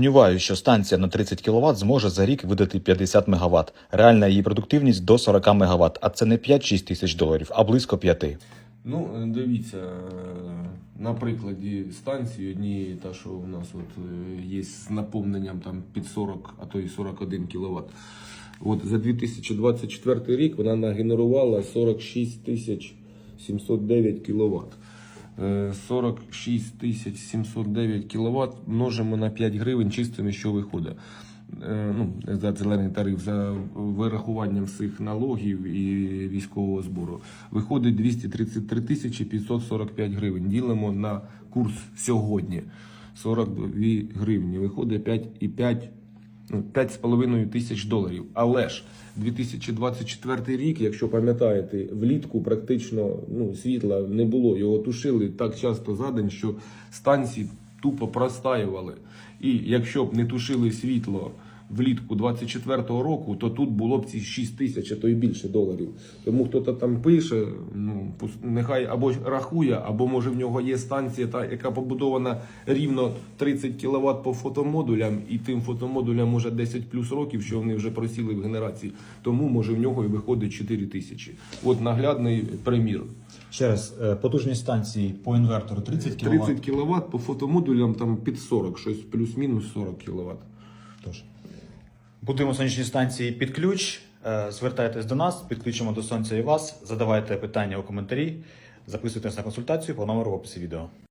Сумніваюся, що станція на 30 кВт зможе за рік видати 50 МВт. Реальна її продуктивність до 40 МВт, а це не 5-6 тисяч доларів, а близько 5. Ну, е, дивіться, е, на прикладі станції однієї, та що у нас от е, є з наповненням там під 40, а то і 41 кВт. От за 2024 рік вона нагенерувала 46 тисяч 709 кВт. 46 тисяч 709 кВт множимо на 5 гривень чистими, що виходить. Е, Ну, за зелений тариф, за вирахуванням всіх налогів і військового збору. Виходить 233 тисячі 545 гривень. Ділимо на курс сьогодні 42 гривні. Виходить 5,5 ну, 5,5 тисяч доларів. Але ж 2024 рік, якщо пам'ятаєте, влітку практично ну, світла не було. Його тушили так часто за день, що станції тупо простаювали. І якщо б не тушили світло влітку 24-го року, то тут було б ці 6 тисяч, а то й більше доларів. Тому хто-то там пише, ну нехай або рахує, або може в нього є станція, та яка побудована рівно 30 кВт по фотомодулям, і тим фотомодулям може 10 плюс років, що вони вже просіли в генерації. Тому може в нього і виходить 4 тисячі. От наглядний примір. Ще раз, е, потужність станції по інвертору 30 кВт. 30 кВт по фотомодулям там під 40, щось плюс-мінус 40 кВт. Тож. Будуємо сонячні станції під ключ. Е, Звертайтесь до нас, підключимо до сонця і вас. Задавайте питання у коментарі. Записуйтесь на консультацію по номеру в описі відео.